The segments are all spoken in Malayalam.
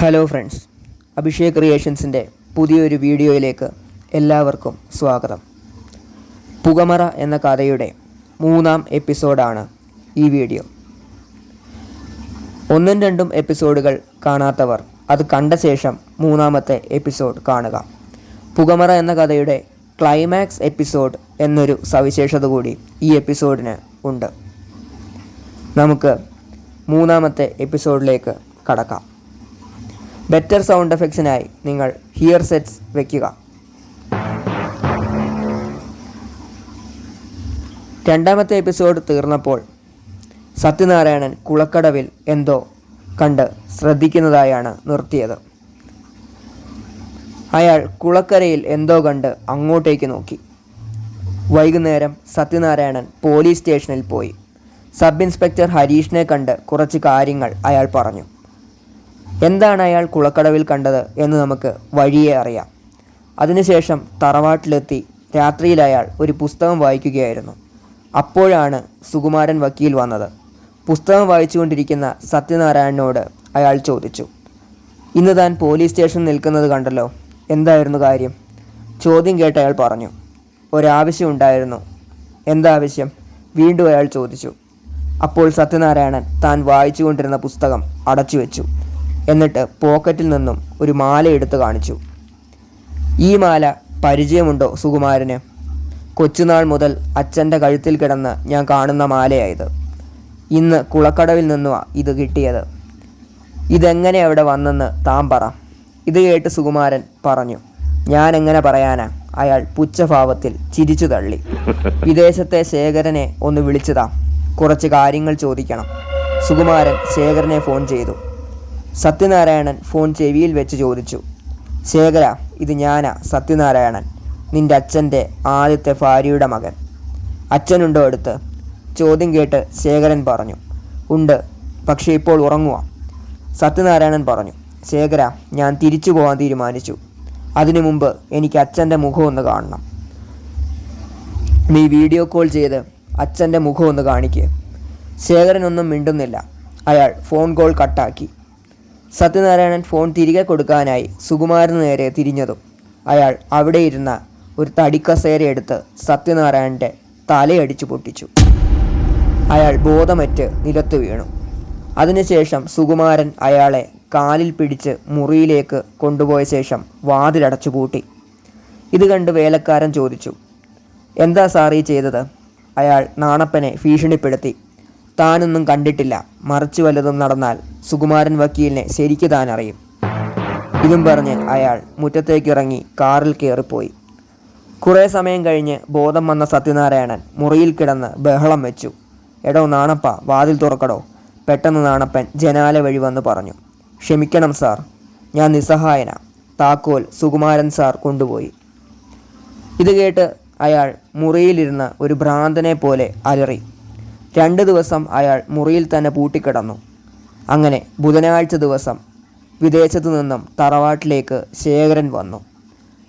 ഹലോ ഫ്രണ്ട്സ് അഭിഷേക് ക്രിയേഷൻസിന്റെ പുതിയൊരു വീഡിയോയിലേക്ക് എല്ലാവർക്കും സ്വാഗതം. പുകമറ എന്ന കഥയുടെ മൂന്നാം എപ്പിസോഡാണ് ഈ വീഡിയോ. ഒന്നും രണ്ടും എപ്പിസോഡുകൾ കാണാത്തവർ അത് കണ്ട ശേഷം മൂന്നാമത്തെ എപ്പിസോഡ് കാണുക. പുകമറ എന്ന കഥയുടെ ക്ലൈമാക്സ് എപ്പിസോഡ് എന്നൊരു സവിശേഷത കൂടി ഈ എപ്പിസോഡിന് ഉണ്ട്. നമുക്ക് മൂന്നാമത്തെ എപ്പിസോഡിലേക്ക് കടക്കാം. ബെറ്റർ സൗണ്ട് എഫക്ട്സിനായി നിങ്ങൾ ഹിയർ സെറ്റ്സ് വയ്ക്കുക രണ്ടാമത്തെ എപ്പിസോഡ് തീർന്നപ്പോൾ സത്യനാരായണൻ കുളക്കടവിൽ എന്തോ കണ്ട് ശ്രദ്ധിക്കുന്നതായാണ് നിർത്തിയത്. അയാൾ കുളക്കരയിൽ എന്തോ കണ്ട് അങ്ങോട്ടേക്ക് നോക്കി. വൈകുന്നേരം സത്യനാരായണൻ പോലീസ് സ്റ്റേഷനിൽ പോയി. സബ് ഇൻസ്പെക്ടർ ഹരീഷിനെ കണ്ട് കുറച്ച് കാര്യങ്ങൾ അയാൾ പറഞ്ഞു. എന്താണ് അയാൾ കുളക്കടവിൽ കണ്ടത് എന്ന് നമുക്ക് വഴിയെ അറിയാം. അതിനുശേഷം തറവാട്ടിലെത്തി രാത്രിയിൽ അയാൾ ഒരു പുസ്തകം വായിക്കുകയായിരുന്നു. അപ്പോഴാണ് സുകുമാരൻ വക്കീൽ വന്നത്. പുസ്തകം വായിച്ചുകൊണ്ടിരിക്കുന്ന സത്യനാരായണനോട് അയാൾ ചോദിച്ചു ഇന്ന് താൻ പോലീസ് സ്റ്റേഷനിൽ നിൽക്കുന്നത് കണ്ടല്ലോ എന്തായിരുന്നു കാര്യം? ചോദ്യം കേട്ട് അയാൾ പറഞ്ഞു ഒരാവശ്യം ഉണ്ടായിരുന്നു. എന്താവശ്യം വീണ്ടും അയാൾ ചോദിച്ചു. അപ്പോൾ സത്യനാരായണൻ താൻ വായിച്ചുകൊണ്ടിരുന്ന പുസ്തകം അടച്ചു വെച്ചു എന്നിട്ട് പോക്കറ്റിൽ നിന്നും ഒരു മാല എടുത്തു കാണിച്ചു. ഈ മാല പരിചയമുണ്ടോ സുകുമാരന്? കൊച്ചുനാൾ മുതൽ അച്ഛന്റെ കഴുത്തിൽ കിടന്ന് ഞാൻ കാണുന്ന മാലയായത്. ഇന്ന് കുളക്കടവിൽ നിന്നുമാണ് ഇത് കിട്ടിയത്. ഇതെങ്ങനെ അവിടെ വന്നെന്ന് താൻ പറ. ഇത് കേട്ട് സുകുമാരൻ പറഞ്ഞു. ഞാൻ എങ്ങനെ പറയാനാ? അയാൾ പുച്ഛഭാവത്തിൽ ചിരിച്ചു തള്ളി. വിദേശത്തെ ശേഖരനെ ഒന്ന് വിളിച്ചതാ. കുറച്ച് കാര്യങ്ങൾ ചോദിക്കണം. സുകുമാരൻ ശേഖരനെ ഫോൺ ചെയ്തു. സത്യനാരായണൻ ഫോൺ ചെവിയിൽ വെച്ച് ചോദിച്ചു. ശേഖര ഇത് ഞാനാ സത്യനാരായണൻ. നിന്റെ അച്ഛന്റെ ആദ്യത്തെ ഭാര്യയുടെ മകൻ. അച്ഛനുണ്ടോ അടുത്ത്? ചോദ്യം കേട്ട് ശേഖരൻ പറഞ്ഞു. ഉണ്ട് പക്ഷേ ഇപ്പോൾ ഉറങ്ങുക സത്യനാരായണൻ പറഞ്ഞു. ശേഖര ഞാൻ തിരിച്ചു പോകാൻ തീരുമാനിച്ചു. അതിനു മുമ്പ് എനിക്ക് അച്ഛന്റെ മുഖം ഒന്ന് കാണണം. നീ വീഡിയോ കോൾ ചെയ്ത് അച്ഛന്റെ മുഖം ഒന്ന് കാണിക്കുക ശേഖരനൊന്നും മിണ്ടുന്നില്ല. അയാൾ ഫോൺ കോൾ കട്ടാക്കി സത്യനാരായണൻ ഫോൺ തിരികെ കൊടുക്കാനായി സുകുമാരന് നേരെ തിരിഞ്ഞതും അയാൾ അവിടെ ഇരുന്ന ഒരു തടിക്കസേര എടുത്ത് സത്യനാരായണന്റെ തലയടിച്ചു പൊട്ടിച്ചു. അയാൾ ബോധമറ്റ് നിലത്തു വീണു. അതിനുശേഷം സുകുമാരൻ അയാളെ കാലിൽ പിടിച്ച് മുറിയിലേക്ക് കൊണ്ടുപോയ ശേഷം വാതിലടച്ചു പൂട്ടി. ഇത് കണ്ട് വേലക്കാരൻ ചോദിച്ചു എന്താ സാറീ ചെയ്തത്? അയാൾ നാണപ്പനെ ഭീഷണിപ്പെടുത്തി താനൊന്നും കണ്ടിട്ടില്ല. മറിച്ചു വല്ലതും നടന്നാൽ സുകുമാരൻ വക്കീലിനെ ശരിക്ക് താൻ അറിയും. ഇതും പറഞ്ഞ് അയാൾ മുറ്റത്തേക്കിറങ്ങി കാറിൽ കയറിപ്പോയി. കുറേ സമയം കഴിഞ്ഞ് ബോധം വന്ന സത്യനാരായണൻ മുറിയിൽ കിടന്ന് ബഹളം വെച്ചു. എടോ നാണപ്പ വാതിൽ തുറക്കടോ പെട്ടെന്ന് നാണപ്പൻ ജനാല വഴി വന്ന് പറഞ്ഞു. ക്ഷമിക്കണം സാർ ഞാൻ നിസ്സഹായന താക്കോൽ സുകുമാരൻ സാർ കൊണ്ടുപോയി. ഇത് കേട്ട് അയാൾ മുറിയിലിരുന്ന ഒരു ഭ്രാന്തനെ പോലെ അലറി. രണ്ട് ദിവസം അയാൾ മുറിയിൽ തന്നെ പൂട്ടിക്കിടന്നു. അങ്ങനെ ബുധനാഴ്ച ദിവസം വിദേശത്തു നിന്നും തറവാട്ടിലേക്ക് ശേഖരൻ വന്നു.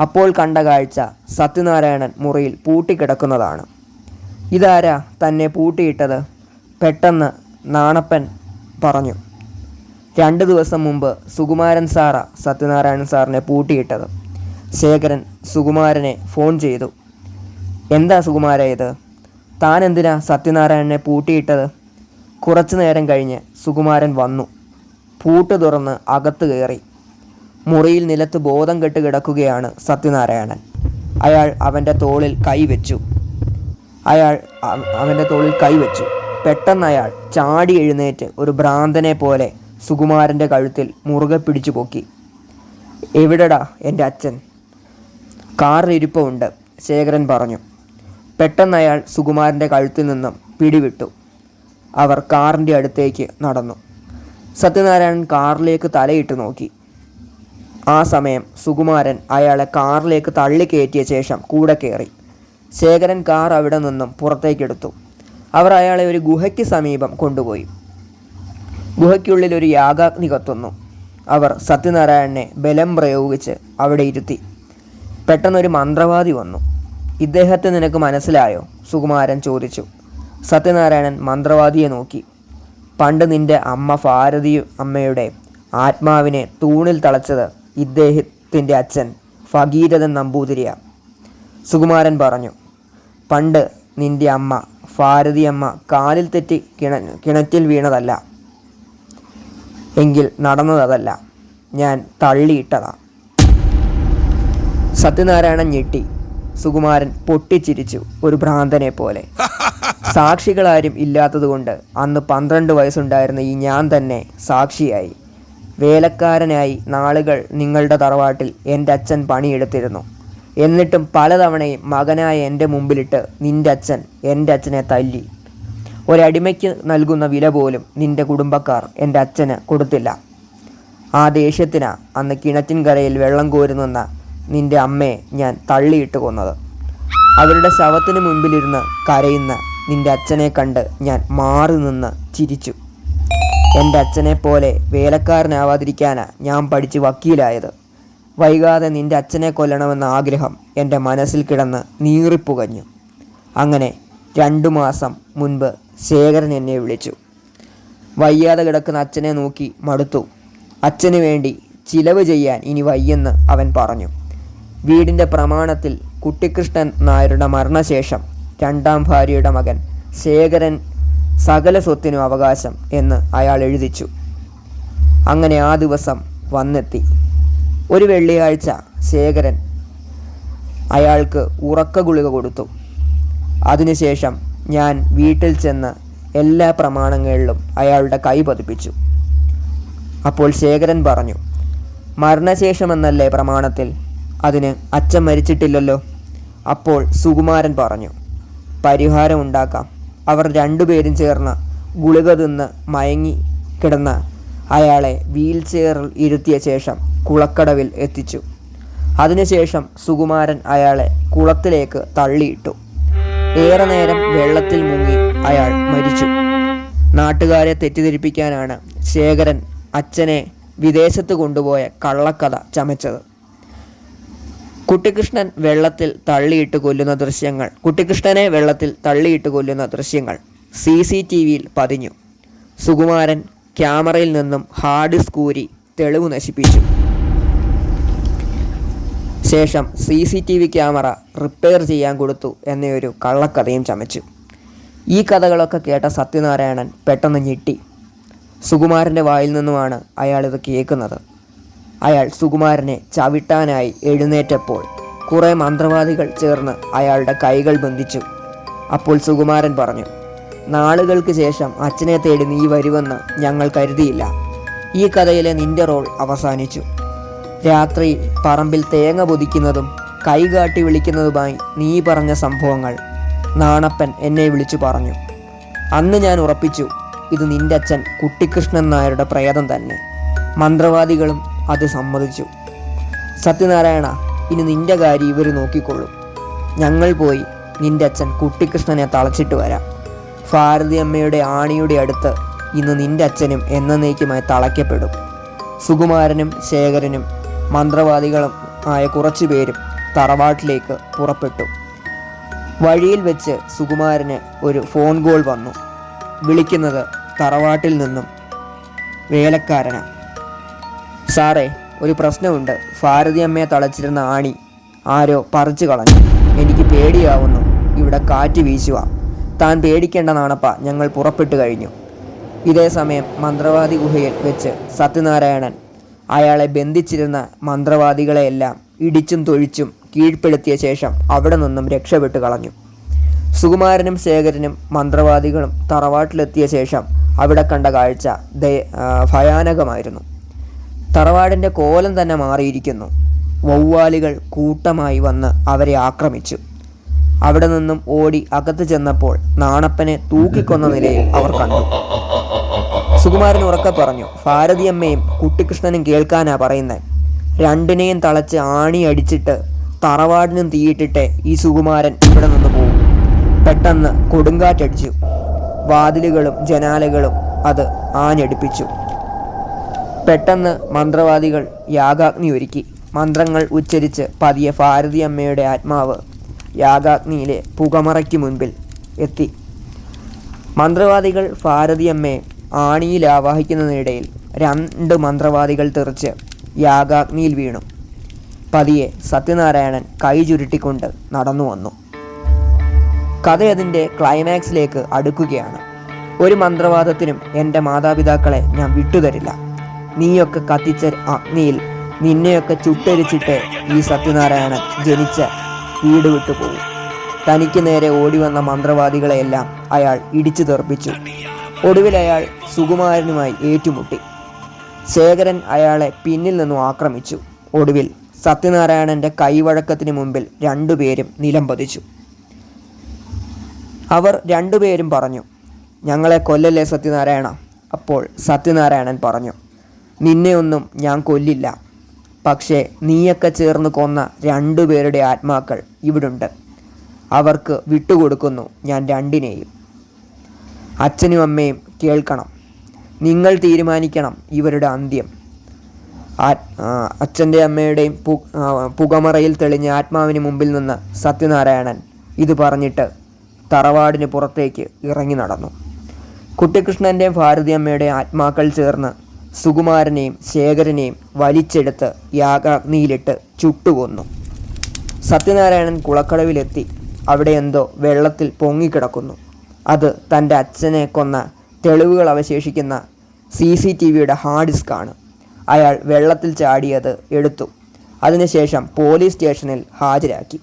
അപ്പോൾ കണ്ട കാഴ്ച സത്യനാരായണൻ മുറിയിൽ പൂട്ടിക്കിടക്കുന്നതാണ്. ഇതാരാ തന്നെ പൂട്ടിയിട്ടത്? പെട്ടെന്ന് നാണപ്പൻ പറഞ്ഞു. രണ്ട് ദിവസം മുമ്പ് സുകുമാരൻ സാറ സത്യനാരായണൻ സാറിനെ പൂട്ടിയിട്ടത്. ശേഖരൻ സുകുമാരനെ ഫോൺ ചെയ്തു. എന്താ സുകുമാര ഇത്? താൻ എന്തിനാ സത്യനാരായണനെ പൂട്ടിയിട്ടത്? കുറച്ചു നേരം കഴിഞ്ഞ് സുകുമാരൻ വന്നു. പൂട്ട് തുറന്ന് അകത്ത് കയറി. മുറിയിൽ നിലത്ത് ബോധം കെട്ട് കിടക്കുകയാണ് സത്യനാരായണൻ. അയാൾ അവന്റെ തോളിൽ കൈവച്ചു അയാൾ അവ- അവന്റെ തോളിൽ കൈവച്ചു പെട്ടെന്ന് അയാൾ ചാടി എഴുന്നേറ്റ് ഒരു ഭ്രാന്തനെ പോലെ സുകുമാരന്റെ കഴുത്തിൽ മുറുകെ പിടിച്ചു പൊക്കി. എവിടെടാ എന്റെ അച്ഛൻ? കാറിലിരിപ്പുണ്ട് ശേഖരൻ പറഞ്ഞു. പെട്ടെന്ന് അയാൾ സുകുമാരന്റെ കഴുത്തിൽ നിന്നും പിടിവിട്ടു. അവർ കാറിന്റെ അടുത്തേക്ക് നടന്നു. സത്യനാരായണൻ കാറിലേക്ക് തലയിട്ട് നോക്കി. ആ സമയം സുകുമാരൻ അയാളെ കാറിലേക്ക് തള്ളിക്കയറ്റിയ ശേഷം കൂടെ കയറി. ശേഖരൻ കാർ അവിടെ നിന്നും പുറത്തേക്കെടുത്തു. അവർ അയാളെ ഒരു ഗുഹയ്ക്ക് സമീപം കൊണ്ടുപോയി. ഗുഹയ്ക്കുള്ളിൽ ഒരു യാഗാഗ്നി കത്തുന്നു. അവർ സത്യനാരായണനെ ബലം പ്രയോഗിച്ച് അവിടെ ഇരുത്തി. പെട്ടെന്നൊരു മന്ത്രവാദി വന്നു. ഇദ്ദേഹത്തെ നിനക്ക് മനസ്സിലായോ? സുകുമാരൻ ചോദിച്ചു. സത്യനാരായണൻ മന്ത്രവാദിയെ നോക്കി. പണ്ട് നിന്റെ അമ്മ ഭാരതി അമ്മയുടെ ആത്മാവിനെ തൂണിൽ തളച്ചത് ഇദ്ദേഹത്തിന്റെ അച്ഛൻ ഫകീരഥൻ നമ്പൂതിരിയ. സുകുമാരൻ പറഞ്ഞു പണ്ട് നിന്റെ അമ്മ ഭാരതി അമ്മ കാലിൽ തെറ്റി കിണ കിണറ്റിൽ വീണതല്ല. എങ്കിൽ നടന്നതല്ല ഞാൻ തള്ളിയിട്ടതാ. സത്യനാരായണൻ ഞെട്ടി. സുകുമാരൻ പൊട്ടിച്ചിരിച്ചു ഒരു ഭ്രാന്തനെ പോലെ. സാക്ഷികളാരും ഇല്ലാത്തതുകൊണ്ട് അന്ന് പന്ത്രണ്ട് വയസ്സുണ്ടായിരുന്ന ഈ ഞാൻ തന്നെ സാക്ഷിയായി. വേലക്കാരനായി നാളുകൾ നിങ്ങളുടെ തറവാട്ടിൽ എന്റെ അച്ഛൻ പണിയെടുത്തിരുന്നു. എന്നിട്ടും പലതവണയും മകനായ എന്റെ മുമ്പിലിട്ട് നിന്റെ അച്ഛൻ എന്റെ അച്ഛനെ തല്ലി. ഒരടിമയ്ക്ക് നൽകുന്ന വില പോലും നിന്റെ കുടുംബക്കാർ എന്റെ അച്ഛന് കൊടുത്തില്ല. ആ ദേഷ്യത്തിനാ അന്ന് കിണറ്റിൻകരയിൽ വെള്ളം കോരുന്ന നിന്റെ അമ്മയെ ഞാൻ തള്ളിയിട്ട് കൊന്നത്. അവരുടെ ശവത്തിന് മുമ്പിലിരുന്ന് കരയുന്ന നിന്റെ അച്ഛനെ കണ്ട് ഞാൻ മാറി നിന്ന് ചിരിച്ചു. എന്റെ അച്ഛനെ പോലെ വേലക്കാരനാവാതിരിക്കാനാ ഞാൻ പഠിച്ച് വക്കീലായത്. വൈകാതെ നിന്റെ അച്ഛനെ കൊല്ലണമെന്ന ആഗ്രഹം എന്റെ മനസ്സിൽ കിടന്ന് നീറിപ്പുകഞ്ഞു. അങ്ങനെ രണ്ടു മാസം മുൻപ് ശേഖരൻ എന്നെ വിളിച്ചു. വയ്യാതെ കിടക്കുന്ന അച്ഛനെ നോക്കി മടുത്തു. അച്ഛന് വേണ്ടി ചിലവ് ചെയ്യാൻ ഇനി വയ്യെന്ന് അവൻ പറഞ്ഞു. വീടിന്റെ പ്രമാണത്തിൽ കുട്ടിക്കൃഷ്ണൻ നായരുടെ മരണശേഷം രണ്ടാം ഭാര്യയുടെ മകൻ ശേഖരൻ സകല സ്വത്തിനും അവകാശം എന്ന് അയാൾ എഴുതിച്ചു. അങ്ങനെ ആ ദിവസം വന്നെത്തി. ഒരു വെള്ളിയാഴ്ച ശേഖരൻ അയാൾക്ക് ഉറക്ക ഗുളിക കൊടുത്തു. അതിനുശേഷം ഞാൻ വീട്ടിൽ ചെന്ന് എല്ലാ പ്രമാണങ്ങളിലും അയാളുടെ കൈ പതിപ്പിച്ചു. അപ്പോൾ ശേഖരൻ പറഞ്ഞു മരണശേഷമെന്നല്ലേ പ്രമാണത്തിൽ? അതിന് അച്ഛൻ മരിച്ചിട്ടില്ലല്ലോ. അപ്പോൾ സുകുമാരൻ പറഞ്ഞു പരിഹാരം ഉണ്ടാക്കാം. അവർ രണ്ടുപേരും ചേർന്ന് ഗുളിക തിന്ന് മയങ്ങി കിടന്ന അയാളെ വീൽ ചെയറിൽ ഇരുത്തിയ ശേഷം കുളക്കടവിൽ എത്തിച്ചു. അതിനുശേഷം സുകുമാരൻ അയാളെ കുളത്തിലേക്ക് തള്ളിയിട്ടു. ഏറെ നേരം വെള്ളത്തിൽ മുങ്ങി അയാൾ മരിച്ചു. നാട്ടുകാരെ തെറ്റിദ്ധരിപ്പിക്കാനാണ് ശേഖരൻ അച്ഛനെ വിദേശത്ത് കൊണ്ടുപോയ കള്ളക്കഥ ചമച്ചത്. കുട്ടിക്കൃഷ്ണൻ വെള്ളത്തിൽ തള്ളിയിട്ട് കൊല്ലുന്ന ദൃശ്യങ്ങൾ. കുട്ടിക്കൃഷ്ണനെ വെള്ളത്തിൽ തള്ളിയിട്ട് കൊല്ലുന്ന ദൃശ്യങ്ങൾ. സി സി ടി വിയിൽ പതിഞ്ഞു. സുകുമാരൻ ക്യാമറയിൽ നിന്നും ഹാർഡ് ഡിസ്ക് ഊരി തെളിവ് നശിപ്പിച്ചു. ശേഷം C C T V camera repair ചെയ്യാൻ കൊടുത്തു എന്നൊരു കള്ളക്കഥയും ചമച്ചു. ഈ കഥകളൊക്കെ കേട്ട സത്യനാരായണൻ പെട്ടെന്ന് ഞെട്ടി. സുകുമാരന്റെ വായിൽ നിന്നുമാണ് അയാളിത് കേൾക്കുന്നത്. അയാൾ സുകുമാരനെ ചവിട്ടാനായി എഴുന്നേറ്റപ്പോൾ കുറേ മന്ത്രവാദികൾ ചേർന്ന് അയാളുടെ കൈകൾ ബന്ധിച്ചു. അപ്പോൾ സുകുമാരൻ പറഞ്ഞു നാളുകൾക്ക് ശേഷം അച്ഛനെ തേടി നീ വരുമെന്ന് ഞങ്ങൾ കരുതിയില്ല. ഈ കഥയിലെ നിന്റെ റോൾ അവസാനിച്ചു. രാത്രി പറമ്പിൽ തേങ്ങ പൊതിക്കുന്നതും കൈകാട്ടി വിളിക്കുന്നതുമായി നീ പറഞ്ഞ സംഭവങ്ങൾ നാണപ്പൻ എന്നെ വിളിച്ചു പറഞ്ഞു. അന്ന് ഞാൻ ഉറപ്പിച്ചു ഇത് നിന്റെ അച്ഛൻ കുട്ടിക്കൃഷ്ണൻ നായരുടെ പ്രേതം തന്നെ. മന്ത്രവാദികളും അത് സമ്മതിച്ചു. സത്യനാരായണ ഇനി നിന്റെ കാര്യം ഇവർ നോക്കിക്കൊള്ളും. ഞങ്ങൾ പോയി നിന്റെ അച്ഛൻ കുട്ടിക്കൃഷ്ണനെ തളച്ചിട്ട് വരാം. ഭാരതി അമ്മയുടെ ആണിയുടെ അടുത്ത് ഇന്ന് നിന്റെ അച്ഛനും എന്നേക്കുമായി തളയ്ക്കപ്പെടും. സുകുമാരനും ശേഖരനും മന്ത്രവാദികളും ആയ കുറച്ചു പേരും തറവാട്ടിലേക്ക് പുറപ്പെട്ടു. വഴിയിൽ വെച്ച് സുകുമാരന് ഒരു ഫോൺ കോൾ വന്നു. വിളിക്കുന്നത് തറവാട്ടിൽ നിന്നും വേലക്കാരനാണ് സാറേ ഒരു പ്രശ്നമുണ്ട്. ഭാരതി അമ്മയെ തളച്ചിരുന്ന ആണി ആരോ പറിച്ചു കളഞ്ഞു. എനിക്ക് പേടിയാവുന്നു. ഇവിടെ കാറ്റ് വീശുക. താൻ പേടിക്കേണ്ട നാണപ്പ ഞങ്ങൾ പുറപ്പെട്ടു കഴിഞ്ഞു. ഇതേ സമയം മന്ത്രവാദി ഗുഹയിൽ വെച്ച് സത്യനാരായണൻ അയാളെ ബന്ധിച്ചിരുന്ന മന്ത്രവാദികളെയെല്ലാം ഇടിച്ചും തൊഴിച്ചും കീഴ്പ്പെടുത്തിയ ശേഷം അവിടെ നിന്നും രക്ഷപ്പെട്ടു കളഞ്ഞു. സുകുമാരനും ശേഖരനും മന്ത്രവാദികളും തറവാട്ടിലെത്തിയ ശേഷം അവിടെ കണ്ട കാഴ്ച ഭയാനകമായിരുന്നു. തറവാടിന്റെ കോലം തന്നെ മാറിയിരിക്കുന്നു. വവ്വാലുകൾ കൂട്ടമായി വന്ന് അവരെ ആക്രമിച്ചു. അവിടെ നിന്നും ഓടി അകത്ത് ചെന്നപ്പോൾ നാണപ്പനെ തൂക്കിക്കൊന്ന നിലയിൽ അവർ കണ്ടു. സുകുമാരൻ ഉറക്കെ പറഞ്ഞു ഭാരതിയമ്മയും കുട്ടിക്കൃഷ്ണനും കേൾക്കാനാ പറയുന്നത് രണ്ടിനെയും തളച്ച് ആണി അടിച്ചിട്ട് തറവാടിനും തീയിട്ടിട്ട് ഈ സുകുമാരൻ ഇവിടെ നിന്ന് പോകും. പെട്ടെന്ന് കൊടുങ്കാറ്റടിച്ചു. വാതിലുകളും ജനാലകളും അത് ആഞ്ഞടിപ്പിച്ചു. പെട്ടെന്ന് മന്ത്രവാദികൾ യാഗാഗ്നി ഒരുക്കി. മന്ത്രങ്ങൾ ഉച്ചരിച്ച് പതിയെ ഭാരതി അമ്മയുടെ ആത്മാവ് യാഗാഗ്നിയിലെ പുകമറയ്ക്ക് മുൻപിൽ എത്തി. മന്ത്രവാദികൾ ഭാരതി അമ്മയെ ആണിയിൽ ആവാഹിക്കുന്നതിനിടയിൽ രണ്ട് മന്ത്രവാദികൾ തെറിച്ച് യാഗാഗ്നിയിൽ വീണു. പതിയെ സത്യനാരായണൻ കൈ ചുരുട്ടിക്കൊണ്ട് നടന്നു വന്നു. കഥ അതിന്റെ ക്ലൈമാക്സിലേക്ക് അടുക്കുകയാണ്. ഒരു മന്ത്രവാദത്തിനും എന്റെ മാതാപിതാക്കളെ ഞാൻ വിട്ടുതരില്ല. നീയൊക്കെ കത്തിച്ച അഗ്നിയിൽ നിന്നെയൊക്കെ ചുട്ടരിച്ചിട്ട് ഈ സത്യനാരായണൻ ജനിച്ച വീട് വിട്ടു പോകും തനിക്ക് നേരെ ഓടി വന്ന മന്ത്രവാദികളെയെല്ലാം അയാൾ ഇടിച്ചു തെറിപ്പിച്ചു. ഒടുവിൽ അയാൾ സുകുമാരനുമായി ഏറ്റുമുട്ടി. ശേഖരൻ അയാളെ പിന്നിൽ നിന്നും ആക്രമിച്ചു. ഒടുവിൽ സത്യനാരായണന്റെ കൈവഴക്കത്തിന് മുമ്പിൽ രണ്ടുപേരും നിലംപതിച്ചു അവർ രണ്ടുപേരും പറഞ്ഞു ഞങ്ങളെ കൊല്ലല്ലേ സത്യനാരായണ? അപ്പോൾ സത്യനാരായണൻ പറഞ്ഞു നിന്നെയൊന്നും ഞാൻ കൊല്ലില്ല. പക്ഷേ നീയൊക്കെ ചേർന്ന് കൊന്ന രണ്ടുപേരുടെ ആത്മാക്കൾ ഇവിടുണ്ട്. അവർക്ക് വിട്ടുകൊടുക്കുന്നു ഞാൻ രണ്ടിനെയും. അച്ഛനും അമ്മയും കേൾക്കണം. നിങ്ങൾ തീരുമാനിക്കണം ഇവരുടെ അന്ത്യം. അച്ഛന്റെ അമ്മയുടെയും പുകമറയിൽ തെളിഞ്ഞ ആത്മാവിന് മുമ്പിൽ നിന്ന് സത്യനാരായണൻ ഇത് പറഞ്ഞിട്ട് തറവാടിന് പുറത്തേക്ക് ഇറങ്ങി നടന്നു. കുട്ടിക്കൃഷ്ണന്റെയും ഭാരതിയമ്മയുടെയും ആത്മാക്കൾ ചേർന്ന് സുകുമാരനെയും ശേഖരനെയും വലിച്ചെടുത്ത് യാഗാഗ്നിയിലിട്ട് ചുട്ടുകൊന്നു. സത്യനാരായണൻ കുളക്കടവിലെത്തി. അവിടെ എന്തോ വെള്ളത്തിൽ പൊങ്ങിക്കിടക്കുന്നു. അത് തന്റെ അച്ഛനെ കൊന്ന തെളിവുകൾ അവശേഷിക്കുന്ന സി സി ടി വിയുടെ ഹാർഡ് ഡിസ്ക് ആണ് അയാൾ വെള്ളത്തിൽ ചാടിയത് എടുത്തു. അതിനുശേഷം പോലീസ് സ്റ്റേഷനിൽ ഹാജരാക്കി.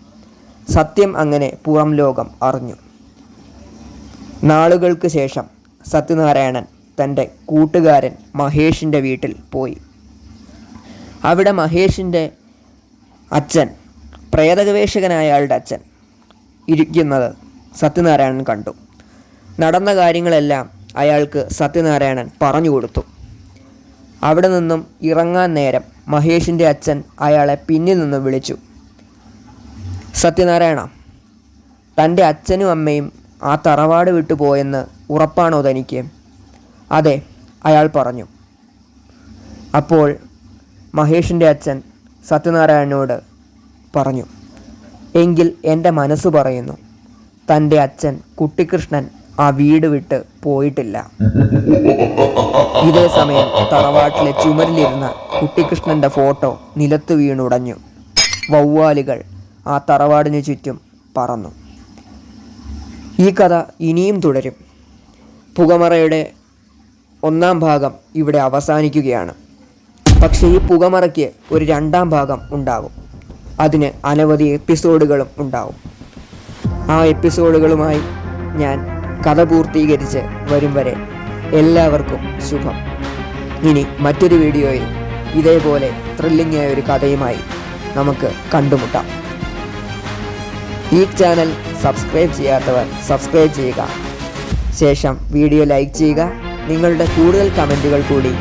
സത്യം അങ്ങനെ പുറം ലോകം അറിഞ്ഞു. നാളുകൾക്ക് ശേഷം സത്യനാരായണൻ തന്റെ കൂട്ടുകാരൻ മഹേഷിന്റെ വീട്ടിൽ പോയി. അവിടെ മഹേഷിന്റെ അച്ഛൻ പ്രേതഗവേഷകനായ അയാളുടെ അച്ഛൻ ഇരിക്കുന്നത് സത്യനാരായണൻ കണ്ടു. നടന്ന കാര്യങ്ങളെല്ലാം അയാൾക്ക് സത്യനാരായണൻ പറഞ്ഞു കൊടുത്തു. അവിടെ നിന്നും ഇറങ്ങാൻ നേരം മഹേഷിന്റെ അച്ഛൻ അയാളെ പിന്നിൽ നിന്ന് വിളിച്ചു. സത്യനാരായണ തന്റെ അച്ഛനും അമ്മയും ആ തറവാട് വിട്ടു പോയെന്ന് ഉറപ്പാണോ തനിക്ക്? അതെ അയാൾ പറഞ്ഞു. അപ്പോൾ മഹേഷിന്റെ അച്ഛൻ സത്യനാരായണനോട് പറഞ്ഞു എങ്കിൽ എന്റെ മനസ്സ് പറയുന്നു തന്റെ അച്ഛൻ കുട്ടിക്കൃഷ്ണൻ ആ വീട് വിട്ട് പോയിട്ടില്ല. ഇതേ സമയം തറവാട്ടിലെ ചുമരിലിരുന്ന കുട്ടിക്കൃഷ്ണന്റെ ഫോട്ടോ നിലത്ത് വീണുടഞ്ഞു. വവ്വാലുകൾ ആ തറവാടിന് ചുറ്റും പറന്നു. ഈ കഥ ഇനിയും തുടരും. പുകമറയുടെ ഒന്നാം ഭാഗം ഇവിടെ അവസാനിക്കുകയാണ്. പക്ഷേ ഈ പുകമറയ്ക്ക് ഒരു രണ്ടാം ഭാഗം ഉണ്ടാകും. അതിന് അനവധി എപ്പിസോഡുകളും ഉണ്ടാവും ആ എപ്പിസോഡുകളുമായി ഞാൻ കഥ പൂർത്തീകരിച്ച് വരും വരെ എല്ലാവർക്കും ശുഭം ഇനി മറ്റൊരു വീഡിയോയിൽ ഇതേപോലെ ത്രില്ലിംഗ് ആയ ഒരു കഥയുമായി നമുക്ക് കണ്ടുമുട്ടാം. ഈ ചാനൽ സബ്സ്ക്രൈബ് ചെയ്യാത്തവർ സബ്സ്ക്രൈബ് ചെയ്യുക. ശേഷം വീഡിയോ ലൈക്ക് ചെയ്യുക. നിങ്ങളുടെ കൂടുതൽ കമന്റുകൾ കൂടി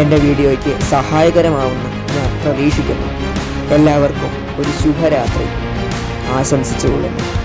എന്റെ വീഡിയോയ്ക്ക് സഹായകരമാവുമെന്ന് ഞാൻ പ്രതീക്ഷിക്കുന്നു. എല്ലാവർക്കും ഒരു ശുഭരാത്രി. ആശംസിച്ചുകൊള്ളുന്നു.